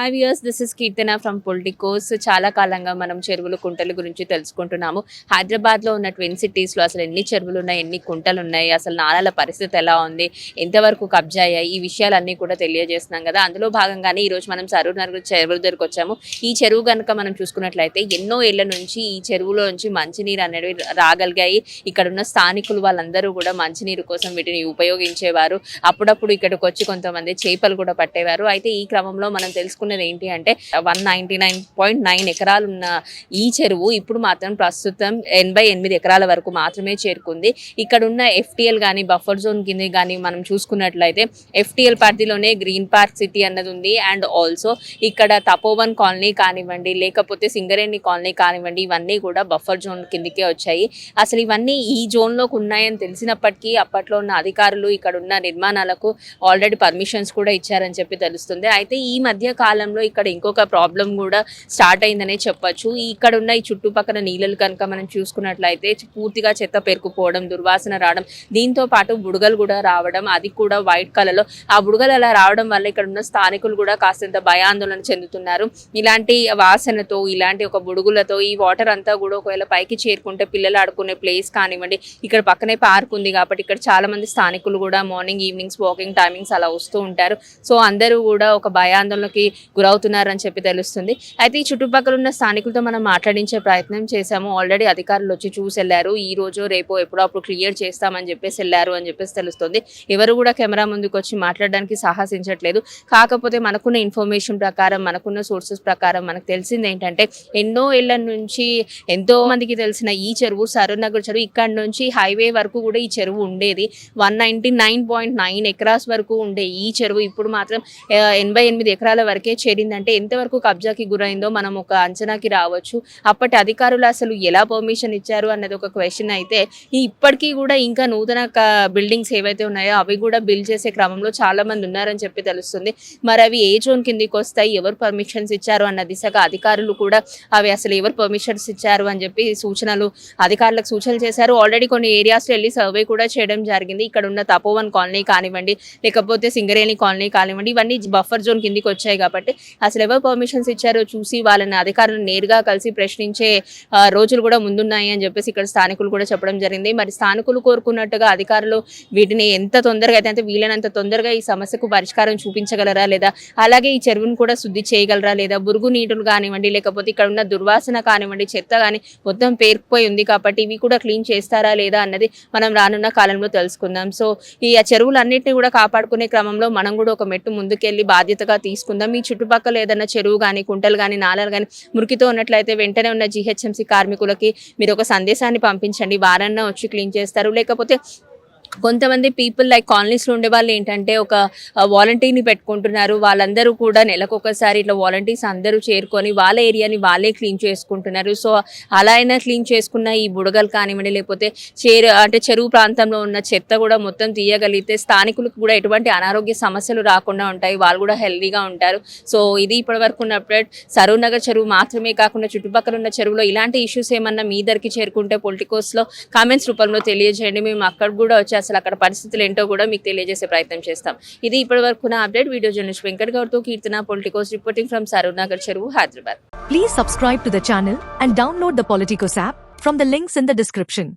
Hi viewers this is Keerthana from Politicos చాలా కాలంగా మనం చెరువులు కుంటల గురించి తెలుసుకుంటున్నాము. హైదరాబాద్లో ఉన్న ట్విన్ సిటీస్లో అసలు ఎన్ని చెరువులు ఉన్నాయి ఎన్ని కుంటలు ఉన్నాయి అసలు నాలాల పరిస్థితి ఎలా ఉంది ఎంతవరకు కబ్జా అయ్యాయి ఈ విషయాలన్నీ కూడా తెలియజేస్తున్నాం కదా. అందులో భాగంగానే ఈ రోజు మనం సరూర్ నగర్ చెరువు దగ్గరకు వచ్చాము. ఈ చెరువు కనుక మనం చూసుకున్నట్లయితే ఎన్నో ఏళ్ళ నుంచి ఈ చెరువులో నుంచి మంచినీరు అనేవి రాగలిగాయి. ఇక్కడ ఉన్న స్థానికులు వాళ్ళందరూ కూడా మంచినీరు కోసం వీటిని ఉపయోగించేవారు. అప్పుడప్పుడు ఇక్కడికి వచ్చి కొంతమంది చేపలు కూడా పట్టేవారు. అయితే ఈ క్రమంలో మనం తెలుసుకున్న తెలుసుకున్నది ఏంటి అంటే one ninety nine point nine ఎకరాలు ఉన్న ఈ చెరువు ఇప్పుడు మాత్రం ప్రస్తుతం ఎనభై ఎనిమిది ఎకరాల వరకు మాత్రమే చేరుకుంది. ఇక్కడ ఉన్న ఎఫ్టీఎల్ కానీ బఫర్ జోన్ కింద కానీ మనం చూసుకున్నట్లయితే ఎఫ్టీఎల్ పరిధిలోనే గ్రీన్ పార్క్ సిటీ అన్నది ఉంది అండ్ ఆల్సో ఇక్కడ తపోవన్ కాలనీ కానివ్వండి లేకపోతే సింగరేణి కాలనీ కానివ్వండి ఇవన్నీ కూడా బఫర్ జోన్ కిందకే వచ్చాయి. అసలు ఇవన్నీ ఈ జోన్లోకి ఉన్నాయని తెలిసినప్పటికీ అప్పట్లో ఉన్న అధికారులు ఇక్కడ ఉన్న నిర్మాణాలకు ఆల్రెడీ పర్మిషన్స్ కూడా ఇచ్చారని చెప్పి తెలుస్తుంది. అయితే ఈ మధ్య కాలంలో ఇక్కడ ఇంకొక ప్రాబ్లం కూడా స్టార్ట్ అయిందనే చెప్పొచ్చు. ఇక్కడ ఉన్న ఈ చుట్టుపక్కల నీళ్ళలు కనుక మనం చూసుకున్నట్లయితే పూర్తిగా చెత్త పెరుకుపోవడం దుర్వాసన రావడం దీంతో పాటు బుడగలు కూడా రావడం అది కూడా వైట్ కలర్లో. ఆ బుడగలు అలా రావడం వల్ల ఇక్కడ ఉన్న స్థానికులు కూడా కాస్తంత భయాందోళన చెందుతున్నారు. ఇలాంటి వాసనతో ఇలాంటి ఒక బుడుగులతో ఈ వాటర్ అంతా కూడా ఒకవేళ పైకి చేరుకుంటే పిల్లలు ఆడుకునే ప్లేస్ కానివ్వండి ఇక్కడ పక్కనే పార్క్ ఉంది కాబట్టి ఇక్కడ చాలా మంది స్థానికులు కూడా మార్నింగ్ ఈవినింగ్స్ వాకింగ్ టైమింగ్స్ అలా వస్తూ ఉంటారు. సో అందరూ కూడా ఒక భయాందోళనకి గురవుతున్నారని చెప్పి తెలుస్తుంది. అయితే ఈ చుట్టుపక్కల ఉన్న స్థానికులతో మనం మాట్లాడించే ప్రయత్నం చేశాము. ఆల్రెడీ అధికారులు వచ్చి చూసి వెళ్ళారు. ఈ రోజు రేపు ఎప్పుడప్పుడు క్లియర్ చేస్తామని చెప్పేసి వెళ్ళారు అని చెప్పేసి తెలుస్తుంది. ఎవరు కూడా కెమెరా ముందుకు వచ్చి మాట్లాడడానికి సాహసించట్లేదు. కాకపోతే మనకున్న ఇన్ఫర్మేషన్ ప్రకారం మనకున్న సోర్సెస్ ప్రకారం మనకు తెలిసింది ఏంటంటే ఎన్నో ఏళ్ళ నుంచి ఎంతో మందికి తెలిసిన ఈ చెరువు సరూర్ చెరువు ఇక్కడ నుంచి హైవే వరకు కూడా ఈ చెరువు ఉండేది. One nine point nine acres వరకు ఉండే ఈ చెరువు. ఇప్పుడు మాత్రం ఎనభై ఎనిమిది ఎకరాల వరకే చేరిందంటే ఎంతవరకు కబ్జాకి గురైందో మనం ఒక అంచనాకి రావచ్చు. అప్పటి అధికారులు అసలు ఎలా పర్మిషన్ ఇచ్చారు అన్నది ఒక క్వశ్చన్ అయితే ఈ ఇప్పటికీ కూడా ఇంకా నూతన బిల్డింగ్స్ ఏవైతే ఉన్నాయో అవి కూడా బిల్డ్ చేసే క్రమంలో చాలా మంది ఉన్నారని చెప్పి తెలుస్తుంది. మరి అవి ఏ జోన్ కిందికి వస్తాయి? ఎవరు పర్మిషన్స్ ఇచ్చారు? అన్న దిశగా అధికారులు కూడా అవి అసలు ఎవరు పర్మిషన్స్ ఇచ్చారు? అని చెప్పి సూచనలు అధికారులకు సూచనలు చేశారు. ఆల్రెడీ కొన్ని ఏరియాస్లో వెళ్ళి సర్వే కూడా చేయడం జరిగింది. ఇక్కడ ఉన్న తపోవన్ కాలనీ కానివ్వండి లేకపోతే సింగరేణి కాలనీ కానివ్వండి ఇవన్నీ బఫర్ జోన్ కిందికి వచ్చాయి కాబట్టి అసలు ఎవరు పర్మిషన్స్ ఇచ్చారో. చూసి వాళ్ళని అధికారులను నేరుగా కలిసి ప్రశ్నించే రోజులు కూడా ముందున్నాయి అని చెప్పేసి ఇక్కడ స్థానికులు కూడా చెప్పడం జరిగింది. మరి స్థానికులు కోరుకున్నట్టుగా అధికారులు వీటిని ఎంత తొందరగా అయితే అంటే వీలైనంత తొందరగా ఈ సమస్యకు పరిష్కారం చూపించగలరా లేదా అలాగే ఈ చెరువును కూడా శుద్ధి చేయగలరా లేదా బురుగు నీటులు కానివ్వండి లేకపోతే ఇక్కడ ఉన్న దుర్వాసన కానివ్వండి చెత్త కానీ మొత్తం పేరుకుపోయి ఉంది కాబట్టి ఇవి కూడా క్లీన్ చేస్తారా లేదా అన్నది మనం రానున్న కాలంలో తెలుసుకుందాం. సో ఈ ఆ చెరువులన్నింటినీ కూడా కాపాడుకునే క్రమంలో మనం కూడా ఒక మెట్టు ముందుకెళ్ళి బాధ్యతగా తీసుకుందాం. ఈ చుట్టుపక్కల ఏదైనా చెరువు కానీ కుంటలు కానీ నాలలు కానీ మురికితో ఉన్నట్లయితే వెంటనే ఉన్న జిహెచ్ఎంసీ కార్మికులకి మీరు ఒక సందేశాన్ని పంపించండి. వారన్నా వచ్చి క్లీన్ చేస్తారు. లేకపోతే కొంతమంది పీపుల్ లైక్ కాలనీస్లో ఉండే వాళ్ళు ఏంటంటే ఒక వాలంటీర్ని పెట్టుకుంటున్నారు. వాళ్ళందరూ కూడా నెలకు ఒకసారి ఇట్లా వాలంటీర్స్ అందరూ చేరుకొని వాళ్ళ ఏరియాని వాళ్ళే క్లీన్ చేసుకుంటున్నారు. సో అలా అయినా క్లీన్ చేసుకున్న ఈ బుడగలు కానివ్వండి లేకపోతే చేరు అంటే చెరువు ప్రాంతంలో ఉన్న చెత్త కూడా మొత్తం తీయగలిగితే స్థానికులకు కూడా ఎటువంటి అనారోగ్య సమస్యలు రాకుండా ఉంటాయి. వాళ్ళు కూడా హెల్దీగా ఉంటారు. సో ఇది ఇప్పటివరకు ఉన్న అప్డేట్ సరూర్ నగర్ చెరువు మాత్రమే కాకుండా చుట్టుపక్కల ఉన్న చెరువులో ఇలాంటి ఇష్యూస్ ఏమన్నా మీ దగ్గరికి చేరుకుంటే పొలిటికోస్లో కామెంట్స్ రూపంలో తెలియజేయండి. మేము అక్కడ కూడా వచ్చి అసలు అక్కడ పరిస్థితులు ఏంటో కూడా మీకు తెలియజేసే ప్రయత్నం చేస్తాం. ఇది ఇప్పటివరకు నా update. Video journalist Venkat గౌడ్తో Keerthana Politicos reporting from Saroor Nagar చెరువు Hyderabad. Please subscribe to the channel and download the Politicos app from the links in the description